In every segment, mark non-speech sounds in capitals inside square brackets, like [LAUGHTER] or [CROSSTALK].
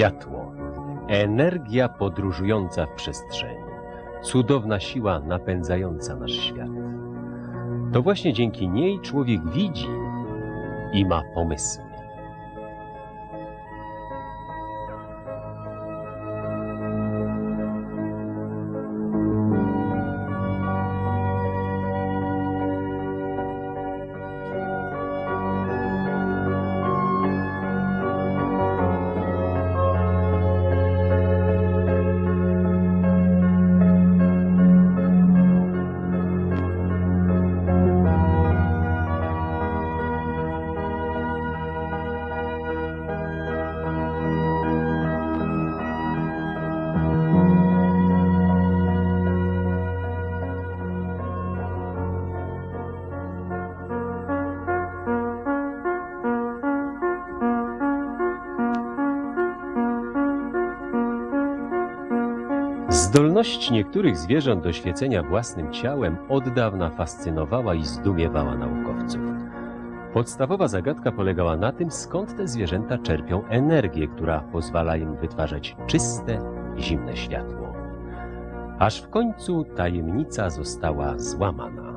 Światło. Energia podróżująca w przestrzeni. Cudowna siła napędzająca nasz świat. To właśnie dzięki niej człowiek widzi i ma pomysły. Zdolność niektórych zwierząt do świecenia własnym ciałem od dawna fascynowała i zdumiewała naukowców. Podstawowa zagadka polegała na tym, skąd te zwierzęta czerpią energię, która pozwala im wytwarzać czyste, zimne światło. Aż w końcu tajemnica została złamana.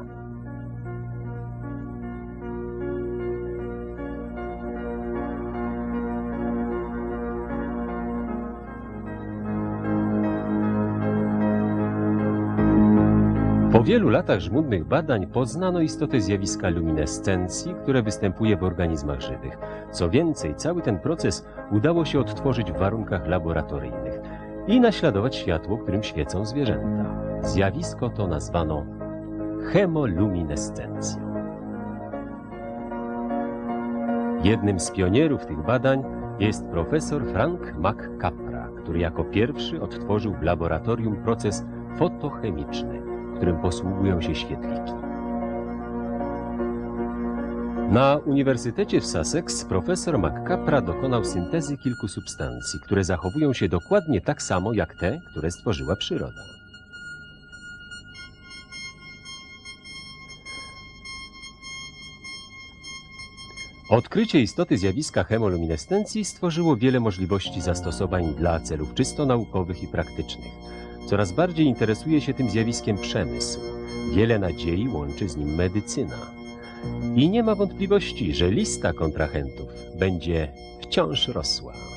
Po wielu latach żmudnych badań poznano istotę zjawiska luminescencji, które występuje w organizmach żywych. Co więcej, cały ten proces udało się odtworzyć w warunkach laboratoryjnych i naśladować światło, którym świecą zwierzęta. Zjawisko to nazwano chemoluminescencją. Jednym z pionierów tych badań jest profesor Frank McCapra, który jako pierwszy odtworzył w laboratorium proces fotochemiczny, którym posługują się świetliki. Na Uniwersytecie w Sussex profesor McCapra dokonał syntezy kilku substancji, które zachowują się dokładnie tak samo jak te, które stworzyła przyroda. Odkrycie istoty zjawiska chemoluminescencji stworzyło wiele możliwości zastosowań dla celów czysto naukowych i praktycznych. Coraz bardziej interesuje się tym zjawiskiem przemysł. Wiele nadziei łączy z nim medycyna. I nie ma wątpliwości, że lista kontrahentów będzie wciąż rosła.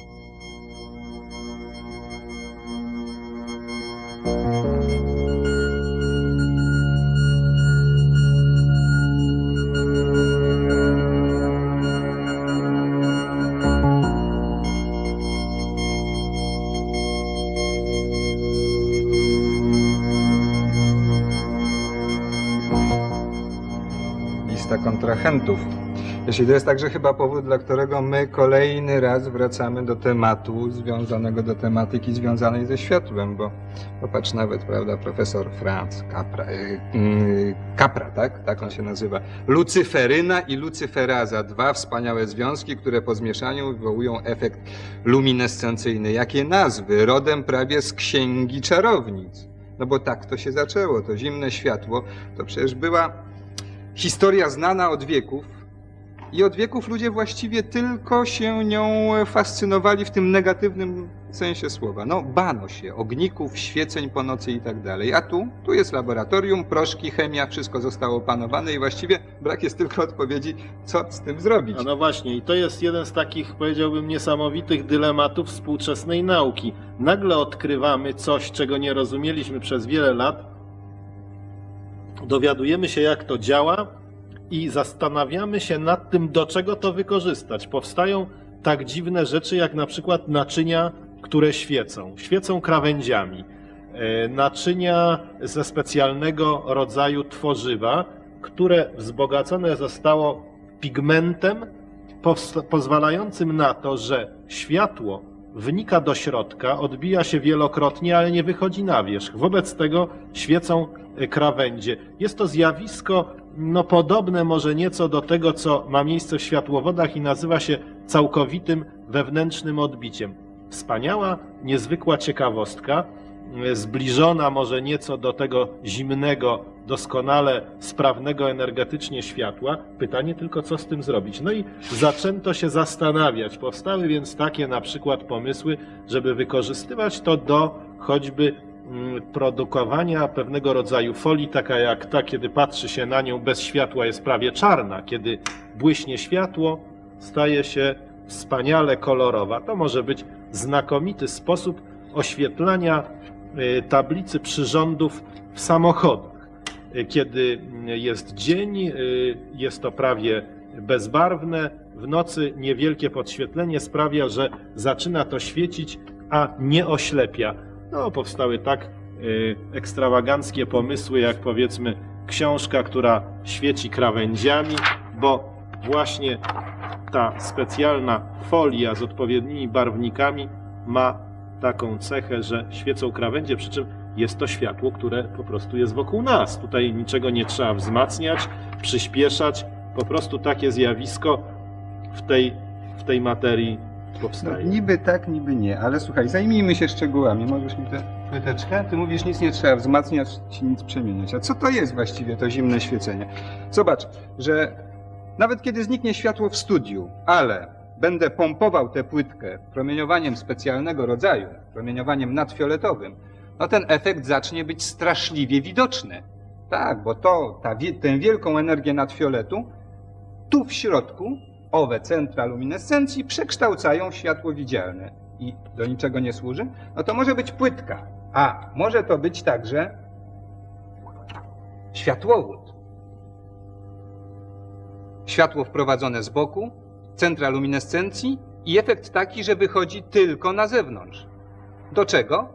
Jeśli to jest także chyba powód, dla którego my kolejny raz wracamy do tematu związanego do tematyki związanej ze światłem, bo popatrz nawet, prawda, profesor Franz Capra, y, y, Capra, tak? Tak on się nazywa. Lucyferyna i lucyferaza, dwa wspaniałe związki, które po zmieszaniu wywołują efekt luminescencyjny. Jakie nazwy? Rodem prawie z księgi czarownic. No bo tak to się zaczęło. To zimne światło to przecież była historia znana od wieków i od wieków ludzie właściwie tylko się nią fascynowali w tym negatywnym sensie słowa. No, bano się ogników, świeceń po nocy i tak dalej. A tu, tu jest laboratorium, proszki, chemia, wszystko zostało opanowane i właściwie brak jest tylko odpowiedzi, co z tym zrobić. A no właśnie, i to jest jeden z takich, powiedziałbym, niesamowitych dylematów współczesnej nauki. Nagle odkrywamy coś, czego nie rozumieliśmy przez wiele lat, dowiadujemy się, jak to działa i zastanawiamy się nad tym, do czego to wykorzystać. Powstają tak dziwne rzeczy, jak na przykład naczynia, które świecą. Świecą krawędziami. E, Naczynia ze specjalnego rodzaju tworzywa, które wzbogacone zostało pigmentem pozwalającym na to, że światło wnika do środka, odbija się wielokrotnie, ale nie wychodzi na wierzch. Wobec tego świecą krawędzie. Jest to zjawisko no, podobne może nieco do tego, co ma miejsce w światłowodach i nazywa się całkowitym wewnętrznym odbiciem. Wspaniała, niezwykła ciekawostka. e, zbliżona może nieco do tego zimnego, doskonale sprawnego energetycznie światła. Pytanie tylko, co z tym zrobić. No i zaczęto się zastanawiać. Powstały więc takie na przykład pomysły, żeby wykorzystywać to do choćby produkowania pewnego rodzaju folii, taka jak ta, kiedy patrzy się na nią bez światła, jest prawie czarna. Kiedy błyśnie światło, staje się wspaniale kolorowa. To może być znakomity sposób oświetlania y, tablicy przyrządów w samochodach. Y, Kiedy mm, jest dzień, y, jest to prawie bezbarwne, w nocy niewielkie podświetlenie sprawia, że zaczyna to świecić, a nie oślepia. No, powstały tak y, ekstrawaganckie pomysły, jak powiedzmy książka, która świeci krawędziami, bo właśnie ta specjalna folia z odpowiednimi barwnikami ma taką cechę, że świecą krawędzie, przy czym jest to światło, które po prostu jest wokół nas. Tutaj niczego nie trzeba wzmacniać, przyspieszać. Po prostu takie zjawisko w tej, w tej materii No, powstaje. niby tak, niby nie, ale słuchaj, zajmijmy się szczegółami. Możesz mi tę płyteczkę? Ty mówisz, nic nie trzeba wzmacniać, nic przemieniać. A co to jest właściwie to zimne świecenie? Zobacz, że nawet kiedy zniknie światło w studiu, ale będę pompował tę płytkę promieniowaniem specjalnego rodzaju, promieniowaniem nadfioletowym, no ten efekt zacznie być straszliwie widoczny. Tak, bo to, ta, tę wielką energię nadfioletu tu w środku owe centra luminescencji przekształcają w światło widzialne i do niczego nie służy, no to może być płytka, a może to być także światłowód. Światło wprowadzone z boku, centra luminescencji i efekt taki, że wychodzi tylko na zewnątrz. Do czego?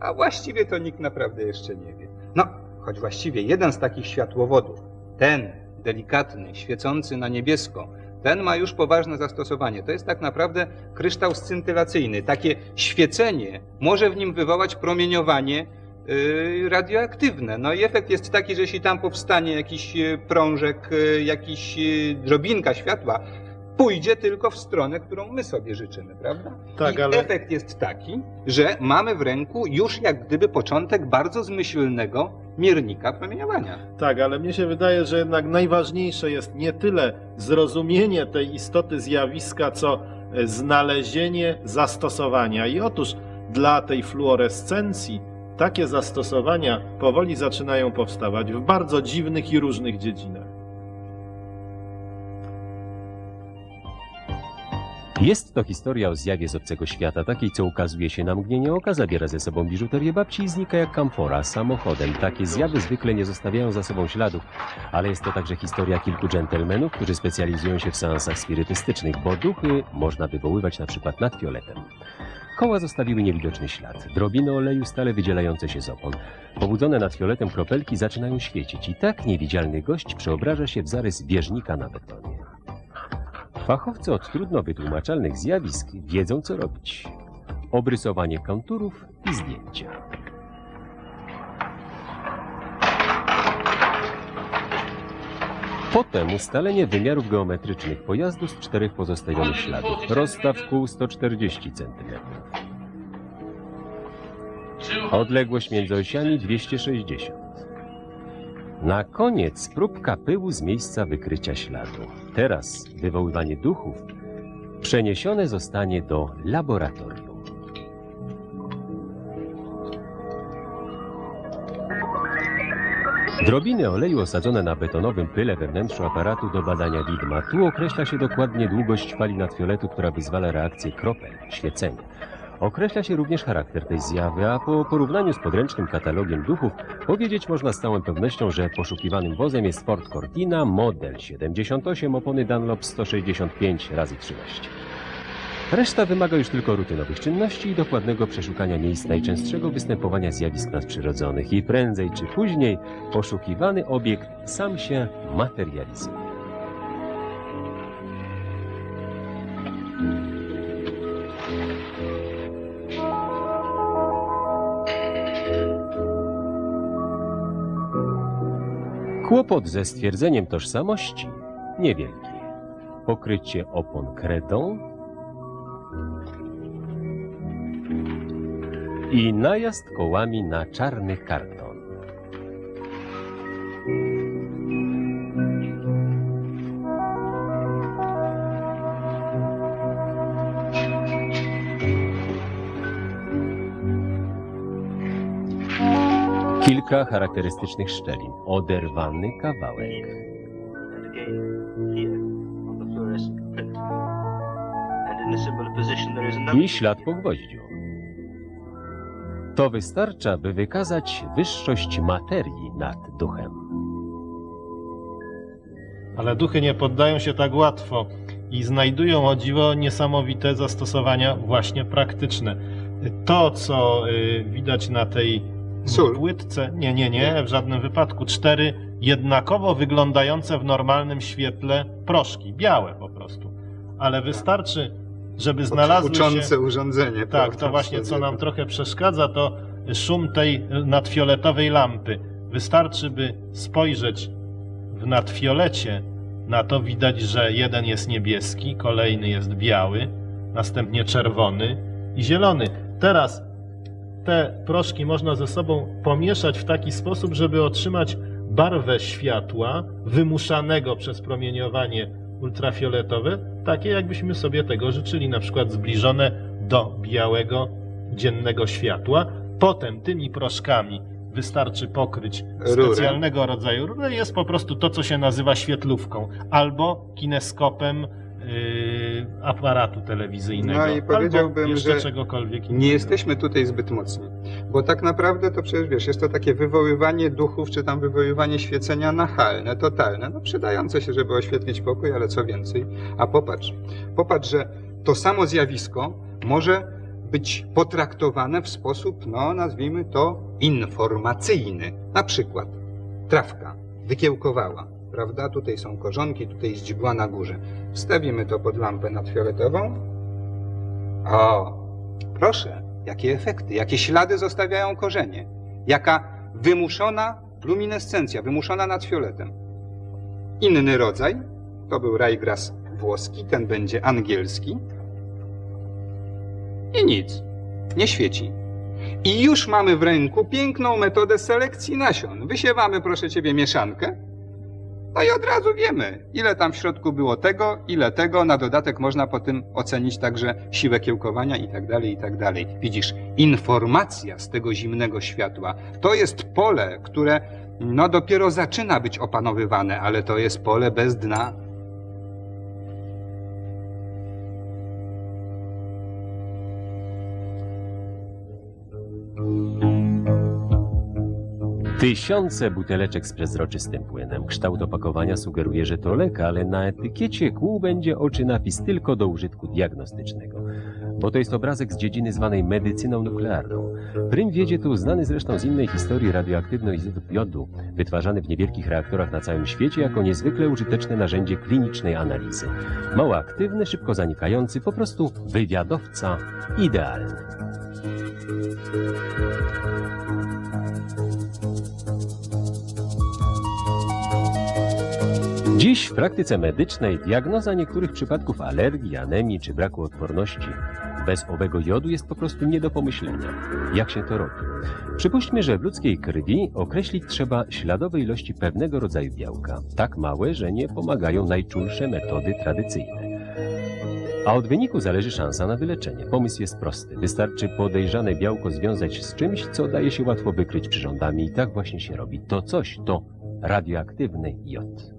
A właściwie to nikt naprawdę jeszcze nie wie. No, choć właściwie jeden z takich światłowodów, ten delikatny, świecący na niebiesko, ten ma już poważne zastosowanie. To jest tak naprawdę kryształ scintylacyjny. Takie świecenie może w nim wywołać promieniowanie yy, radioaktywne. No i efekt jest taki, że jeśli tam powstanie jakiś yy, prążek, yy, jakiś drobinka światła, pójdzie tylko w stronę, którą my sobie życzymy, prawda? Tak, I ale- efekt jest taki, że mamy w ręku już jak gdyby początek bardzo zmyślnego miernika promieniowania. Tak, ale mnie się wydaje, że jednak najważniejsze jest nie tyle zrozumienie tej istoty zjawiska, co e, znalezienie zastosowania. I otóż dla tej fluorescencji takie zastosowania powoli zaczynają powstawać w bardzo dziwnych i różnych dziedzinach. Jest to historia o zjawie z obcego świata, takiej, co ukazuje się na mgnienie oka, zabiera ze sobą biżuterię babci i znika jak kamfora samochodem. Takie zjawy zwykle nie zostawiają za sobą śladów, ale jest to także historia kilku dżentelmenów, którzy specjalizują się w seansach spirytystycznych, bo duchy można wywoływać na przykład nad fioletem. Koła zostawiły niewidoczny ślad, drobiny oleju stale wydzielające się z opon. Pobudzone nad fioletem kropelki zaczynają świecić i tak niewidzialny gość przeobraża się w zarys bieżnika na betonie. Fachowcy od trudno wytłumaczalnych zjawisk wiedzą, co robić. Obrysowanie konturów i zdjęcia. Potem ustalenie wymiarów geometrycznych pojazdu z czterech pozostawionych śladów. Rozstaw kół 140 cm. Odległość między osiami 260. Na koniec próbka pyłu z miejsca wykrycia śladu. Teraz wywoływanie duchów przeniesione zostanie do laboratorium. Drobiny oleju osadzone na betonowym pyle we wnętrzu aparatu do badania widma. Tu określa się dokładnie długość fali nadfioletu, która wyzwala reakcję kropel, świecenie. Określa się również charakter tej zjawy, a po porównaniu z podręcznym katalogiem duchów powiedzieć można z całą pewnością, że poszukiwanym wozem jest Ford Cortina, model 78, opony Dunlop 165 x 13. Reszta wymaga już tylko rutynowych czynności i dokładnego przeszukania miejsc najczęstszego występowania zjawisk nadprzyrodzonych i prędzej czy później poszukiwany obiekt sam się materializuje. Kłopot ze stwierdzeniem tożsamości niewielki. Pokrycie opon kredą i najazd kołami na czarny karton. Kilka charakterystycznych szczelin, oderwany kawałek. i ślad po gwoździu. To wystarcza, by wykazać wyższość materii nad duchem. Ale duchy nie poddają się tak łatwo i znajdują o dziwo niesamowite zastosowania właśnie praktyczne. To, co y, widać na tej Sól. płytce, nie, nie, nie, w żadnym wypadku. Cztery jednakowo wyglądające w normalnym świetle proszki, białe po prostu. Ale wystarczy, żeby znalazły się... Uczące urządzenie. Tak, to właśnie co nam trochę przeszkadza, to szum tej nadfioletowej lampy. Wystarczy, by spojrzeć w nadfiolecie, na to widać, że jeden jest niebieski, kolejny jest biały, następnie czerwony i zielony. Teraz te proszki można ze sobą pomieszać w taki sposób, żeby otrzymać barwę światła wymuszanego przez promieniowanie ultrafioletowe, takie jakbyśmy sobie tego życzyli, na przykład zbliżone do białego dziennego światła. Potem tymi proszkami wystarczy pokryć specjalnego rodzaju rurę. Jest po prostu to, co się nazywa świetlówką albo kineskopem yy, aparatu telewizyjnego. No i powiedziałbym, jeszcze że czegokolwiek innego. Nie jesteśmy tutaj zbyt mocni, bo tak naprawdę to przecież wiesz, jest to takie wywoływanie duchów, czy tam wywoływanie świecenia nachalne, totalne, no przydające się, żeby oświetlić pokój, ale co więcej. A popatrz, popatrz, że to samo zjawisko może być potraktowane w sposób, no nazwijmy to informacyjny. Na przykład trawka wykiełkowała, prawda? Tutaj są korzonki, tutaj jest źdźbła na górze. Wstawimy to pod lampę nadfioletową. O, Proszę, jakie efekty, jakie ślady zostawiają korzenie, jaka wymuszona luminescencja, wymuszona nad fioletem. Inny rodzaj, to był rajgras włoski, ten będzie angielski. I nic, nie świeci. I już mamy w ręku piękną metodę selekcji nasion. Wysiewamy, proszę ciebie, mieszankę. No i od razu wiemy, ile tam w środku było tego, ile tego. Na dodatek można po tym ocenić także siłę kiełkowania i tak dalej, i tak dalej. Widzisz, informacja z tego zimnego światła to jest pole, które no dopiero zaczyna być opanowywane, ale to jest pole bez dna. Tysiące buteleczek z przezroczystym płynem. Kształt opakowania sugeruje, że to lek, ale na etykiecie kół będzie oczy napis tylko do użytku diagnostycznego. Bo to jest obrazek z dziedziny zwanej medycyną nuklearną. Prym wiedzie tu znany zresztą z innej historii radioaktywny izotop jodu, wytwarzany w niewielkich reaktorach na całym świecie jako niezwykle użyteczne narzędzie klinicznej analizy. Mało aktywny, szybko zanikający, po prostu wywiadowca idealny. Dziś w praktyce medycznej diagnoza niektórych przypadków alergii, anemii czy braku odporności bez owego jodu jest po prostu nie do pomyślenia. Jak się to robi? Przypuśćmy, że w ludzkiej krwi określić trzeba śladowe ilości pewnego rodzaju białka, tak małe, że nie pomagają najczulsze metody tradycyjne. A od wyniku zależy szansa na wyleczenie. Pomysł jest prosty. Wystarczy podejrzane białko związać z czymś, co daje się łatwo wykryć przyrządami i tak właśnie się robi. To coś to radioaktywny jod.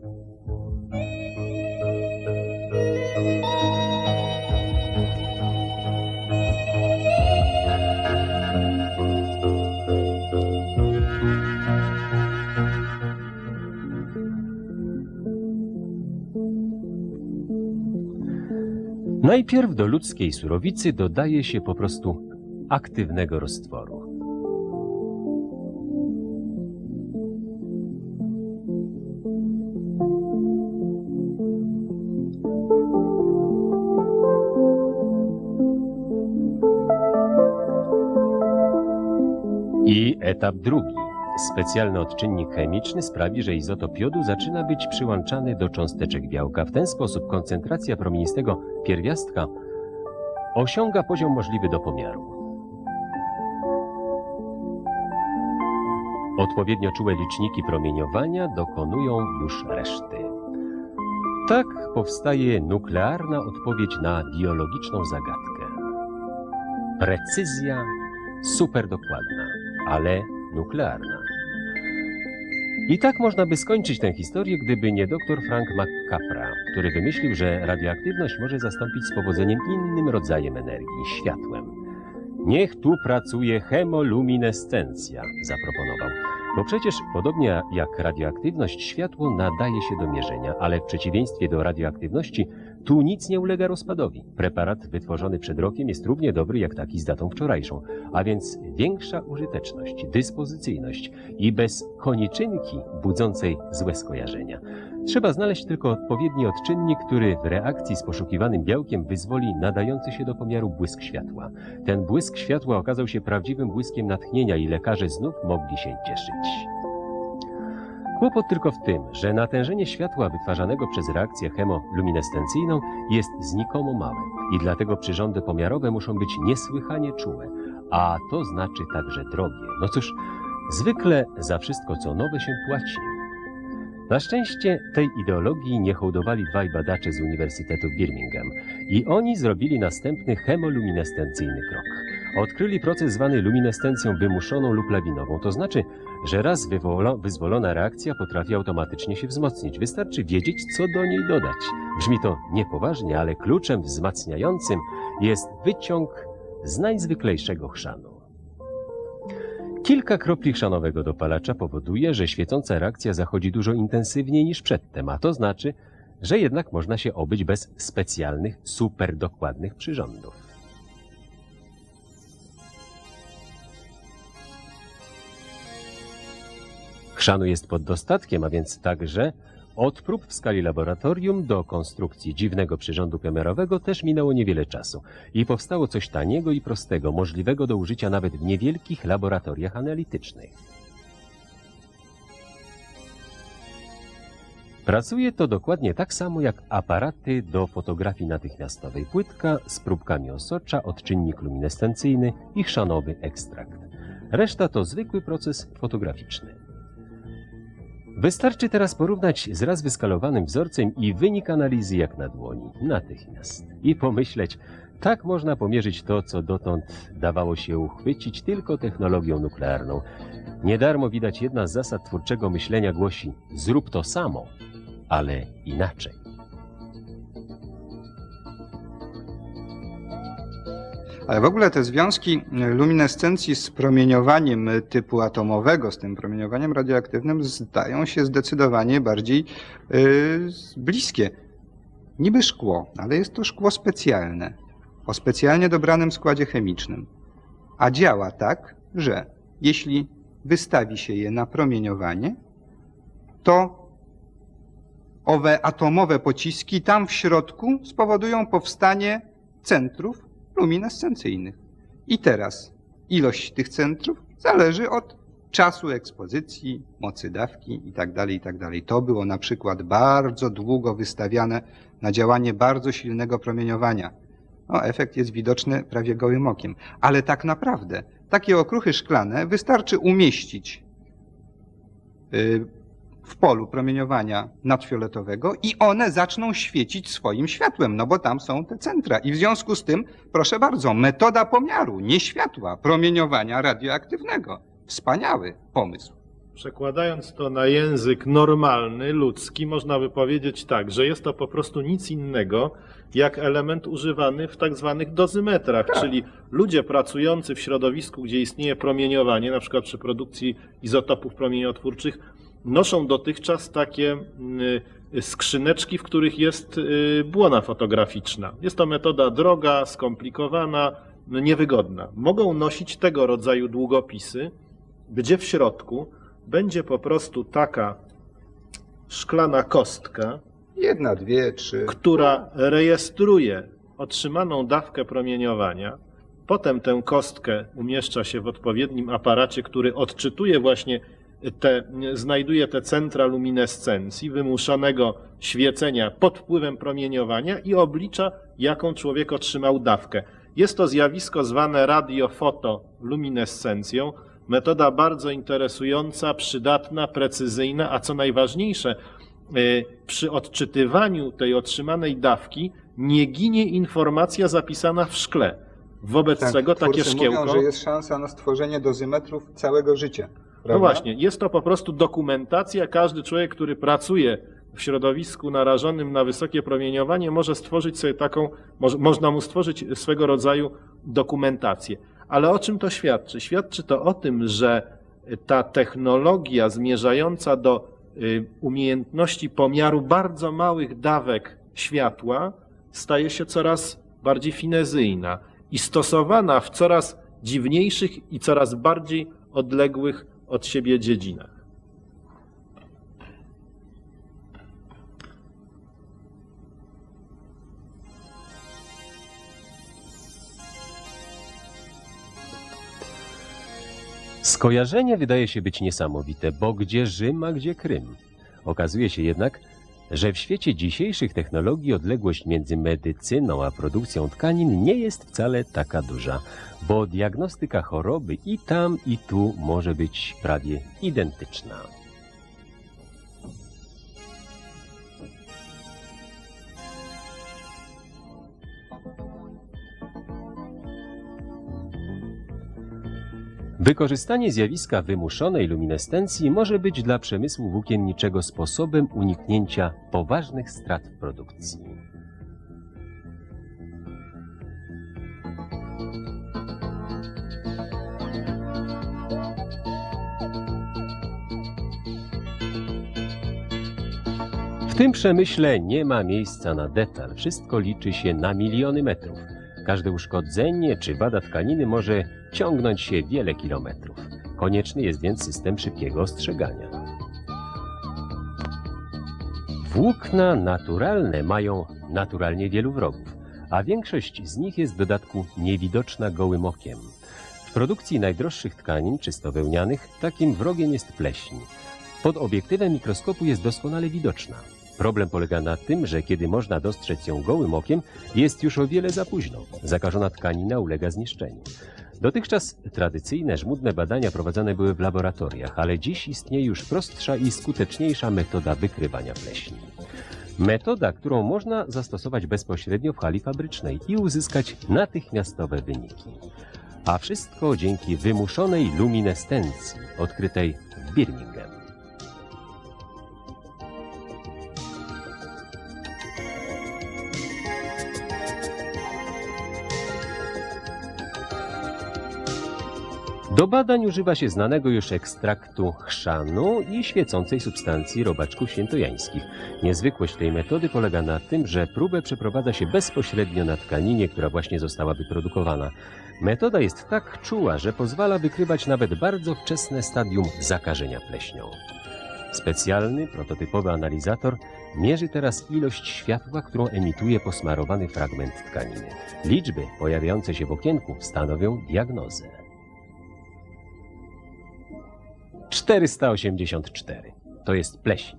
Najpierw do ludzkiej surowicy dodaje się po prostu aktywnego roztworu. Etap drugi. Specjalny odczynnik chemiczny sprawi, że izotop jodu zaczyna być przyłączany do cząsteczek białka. W ten sposób koncentracja promienistego pierwiastka osiąga poziom możliwy do pomiaru. Odpowiednio czułe liczniki promieniowania dokonują już reszty. Tak powstaje nuklearna odpowiedź na biologiczną zagadkę. Precyzja superdokładna, ale nuklearna. I tak można by skończyć tę historię, gdyby nie dr Frank McCapra, który wymyślił, że radioaktywność może zastąpić z powodzeniem innym rodzajem energii światłem. Niech tu pracuje chemoluminescencja, zaproponował. Bo przecież podobnie jak radioaktywność, światło nadaje się do mierzenia, ale w przeciwieństwie do radioaktywności, tu nic nie ulega rozpadowi. Preparat wytworzony przed rokiem jest równie dobry jak taki z datą wczorajszą, a więc większa użyteczność, dyspozycyjność i bez koniczynki budzącej złe skojarzenia. Trzeba znaleźć tylko odpowiedni odczynnik, który w reakcji z poszukiwanym białkiem wyzwoli nadający się do pomiaru błysk światła. Ten błysk światła okazał się prawdziwym błyskiem natchnienia i lekarze znów mogli się cieszyć. Kłopot tylko w tym, że natężenie światła wytwarzanego przez reakcję chemoluminescencyjną jest znikomo małe i dlatego przyrządy pomiarowe muszą być niesłychanie czułe, a to znaczy także drogie. No cóż, zwykle za wszystko co nowe się płaci. Na szczęście tej ideologii nie hołdowali dwaj badacze z Uniwersytetu Birmingham i oni zrobili następny chemoluminescencyjny krok. Odkryli proces zwany luminescencją wymuszoną lub lawinową, to znaczy, że raz wyzwolona reakcja potrafi automatycznie się wzmocnić. Wystarczy wiedzieć, co do niej dodać. Brzmi to niepoważnie, ale kluczem wzmacniającym jest wyciąg z najzwyklejszego chrzanu. Kilka kropli chrzanowego dopalacza powoduje, że świecąca reakcja zachodzi dużo intensywniej niż przedtem, a to znaczy, że jednak można się obyć bez specjalnych, superdokładnych przyrządów. Chrzanu jest pod dostatkiem, a więc także od prób w skali laboratorium do konstrukcji dziwnego przyrządu kamerowego też minęło niewiele czasu i powstało coś taniego i prostego, możliwego do użycia nawet w niewielkich laboratoriach analitycznych. Pracuje to dokładnie tak samo jak aparaty do fotografii natychmiastowej. Płytka z próbkami osocza, odczynnik luminescencyjny i chrzanowy ekstrakt. Reszta to zwykły proces fotograficzny. Wystarczy teraz porównać z raz wyskalowanym wzorcem i wynik analizy jak na dłoni, natychmiast. I pomyśleć, tak można pomierzyć to, co dotąd dawało się uchwycić tylko technologią nuklearną. Niedarmo widać jedna z zasad twórczego myślenia głosi: zrób to samo, ale inaczej. Ale w ogóle te związki luminescencji z promieniowaniem typu atomowego, z tym promieniowaniem radioaktywnym, zdają się zdecydowanie bardziej yy, bliskie. Niby szkło, ale jest to szkło specjalne, o specjalnie dobranym składzie chemicznym. A działa tak, że jeśli wystawi się je na promieniowanie, to owe atomowe pociski tam w środku spowodują powstanie centrów luminescencyjnych. I teraz ilość tych centrów zależy od czasu ekspozycji, mocy dawki itd., itd. To było na przykład bardzo długo wystawiane na działanie bardzo silnego promieniowania. No, efekt jest widoczny prawie gołym okiem. Ale tak naprawdę takie okruchy szklane wystarczy umieścić y, w polu promieniowania nadfioletowego i one zaczną świecić swoim światłem, no bo tam są te centra. I w związku z tym, proszę bardzo, metoda pomiaru, nie światła, promieniowania radioaktywnego. Wspaniały pomysł. Przekładając to na język normalny, ludzki, można by powiedzieć tak, że jest to po prostu nic innego jak element używany w tak zwanych dozymetrach, czyli ludzie pracujący w środowisku, gdzie istnieje promieniowanie, na przykład przy produkcji izotopów promieniotwórczych, noszą dotychczas takie y, skrzyneczki, w których jest y, błona fotograficzna. Jest to metoda droga, skomplikowana, no, niewygodna. Mogą nosić tego rodzaju długopisy, gdzie w środku będzie po prostu taka szklana kostka, Jedna, dwie, trzy. która rejestruje otrzymaną dawkę promieniowania. Potem tę kostkę umieszcza się w odpowiednim aparacie, który odczytuje właśnie te, znajduje te centra luminescencji, wymuszonego świecenia pod wpływem promieniowania i oblicza, jaką człowiek otrzymał dawkę. Jest to zjawisko zwane radiofotoluminescencją. Metoda bardzo interesująca, przydatna, precyzyjna, a co najważniejsze, y, przy odczytywaniu tej otrzymanej dawki nie ginie informacja zapisana w szkle. Wobec Tak, czego takie szkiełko. mówią, że jest szansa na stworzenie dozymetrów całego życia. No prawda? właśnie, jest to po prostu dokumentacja. Każdy człowiek, który pracuje w środowisku narażonym na wysokie promieniowanie, może stworzyć sobie taką, można mu stworzyć swego rodzaju dokumentację. Ale o czym to świadczy? Świadczy to o tym, że ta technologia zmierzająca do y, umiejętności pomiaru bardzo małych dawek światła staje się coraz bardziej finezyjna i stosowana w coraz dziwniejszych i coraz bardziej odległych od siebie dziedzinach. Skojarzenie wydaje się być niesamowite, bo gdzie Rzym, a gdzie Krym? Okazuje się jednak, że w świecie dzisiejszych technologii odległość między medycyną a produkcją tkanin nie jest wcale taka duża, bo diagnostyka choroby i tam, i tu może być prawie identyczna. Wykorzystanie zjawiska wymuszonej luminescencji może być dla przemysłu włókienniczego sposobem uniknięcia poważnych strat w produkcji. W tym przemyśle nie ma miejsca na detal, wszystko liczy się na miliony metrów. Każde uszkodzenie czy wada tkaniny może ciągnąć się wiele kilometrów. Konieczny jest więc system szybkiego ostrzegania. Włókna naturalne mają naturalnie wielu wrogów, a większość z nich jest w dodatku niewidoczna gołym okiem. W produkcji najdroższych tkanin, czysto wełnianych, takim wrogiem jest pleśń. Pod obiektywem mikroskopu jest doskonale widoczna. Problem polega na tym, że kiedy można dostrzec ją gołym okiem, jest już o wiele za późno. Zakażona tkanina ulega zniszczeniu. Dotychczas tradycyjne, żmudne badania prowadzone były w laboratoriach, ale dziś istnieje już prostsza i skuteczniejsza metoda wykrywania pleśni. Metoda, którą można zastosować bezpośrednio w hali fabrycznej i uzyskać natychmiastowe wyniki. A wszystko dzięki wymuszonej luminescencji odkrytej w Birmingham. Do badań używa się znanego już ekstraktu chrzanu i świecącej substancji robaczków świętojańskich. Niezwykłość tej metody polega na tym, że próbę przeprowadza się bezpośrednio na tkaninie, która właśnie została wyprodukowana. Metoda jest tak czuła, że pozwala wykrywać nawet bardzo wczesne stadium zakażenia pleśnią. Specjalny, prototypowy analizator mierzy teraz ilość światła, którą emituje posmarowany fragment tkaniny. Liczby pojawiające się w okienku stanowią diagnozę. 484. To jest pleśń.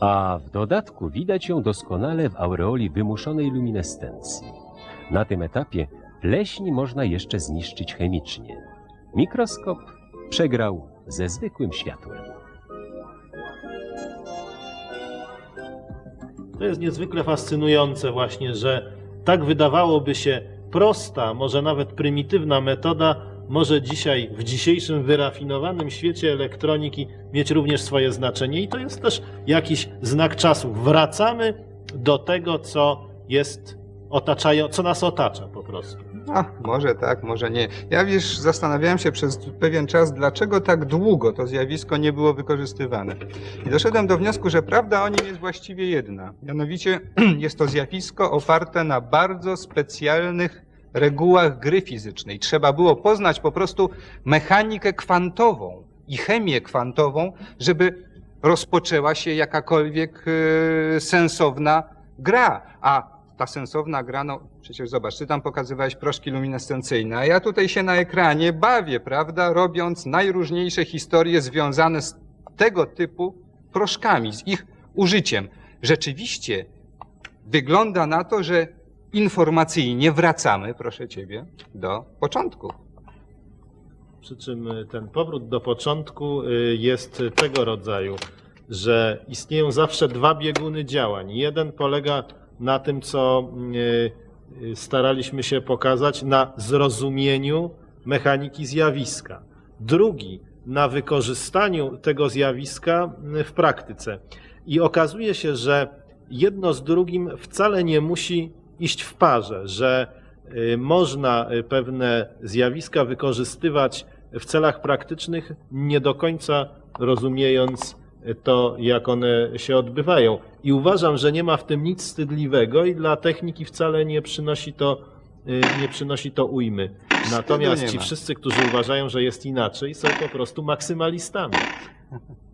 A w dodatku widać ją doskonale w aureoli wymuszonej luminescencji. Na tym etapie pleśń można jeszcze zniszczyć chemicznie. Mikroskop przegrał ze zwykłym światłem. To jest niezwykle fascynujące właśnie, że tak wydawałoby się prosta, może nawet prymitywna metoda może dzisiaj w dzisiejszym wyrafinowanym świecie elektroniki mieć również swoje znaczenie i to jest też jakiś znak czasu. Wracamy do tego, co jest otaczają, co nas otacza po prostu. A, może tak, może nie. Ja wiesz, zastanawiałem się przez pewien czas, dlaczego tak długo to zjawisko nie było wykorzystywane. I doszedłem do wniosku, że prawda o nim jest właściwie jedna. Mianowicie [CLEARS THROAT] jest to zjawisko oparte na bardzo specjalnych regułach gry fizycznej. Trzeba było poznać po prostu mechanikę kwantową i chemię kwantową, żeby rozpoczęła się jakakolwiek e, sensowna gra. A ta sensowna gra, no przecież zobacz, ty tam pokazywałeś proszki luminescencyjne, a ja tutaj się na ekranie bawię, prawda, robiąc najróżniejsze historie związane z tego typu proszkami, z ich użyciem. Rzeczywiście wygląda na to, że informacyjnie wracamy, proszę ciebie, do początku. Przy czym y, ten powrót do początku y, jest tego rodzaju, że istnieją zawsze dwa bieguny działań. Jeden polega na tym, co y, staraliśmy się pokazać, na zrozumieniu mechaniki zjawiska. Drugi na wykorzystaniu tego zjawiska w praktyce. I okazuje się, że jedno z drugim wcale nie musi iść w parze, że y, można y, pewne zjawiska wykorzystywać w celach praktycznych, nie do końca rozumiejąc y, to, jak one się odbywają. I uważam, że nie ma w tym nic wstydliwego i dla techniki wcale nie przynosi to, nie przynosi to ujmy. Natomiast ci wszyscy, którzy uważają, że jest inaczej, są po prostu maksymalistami. [LAUGHS]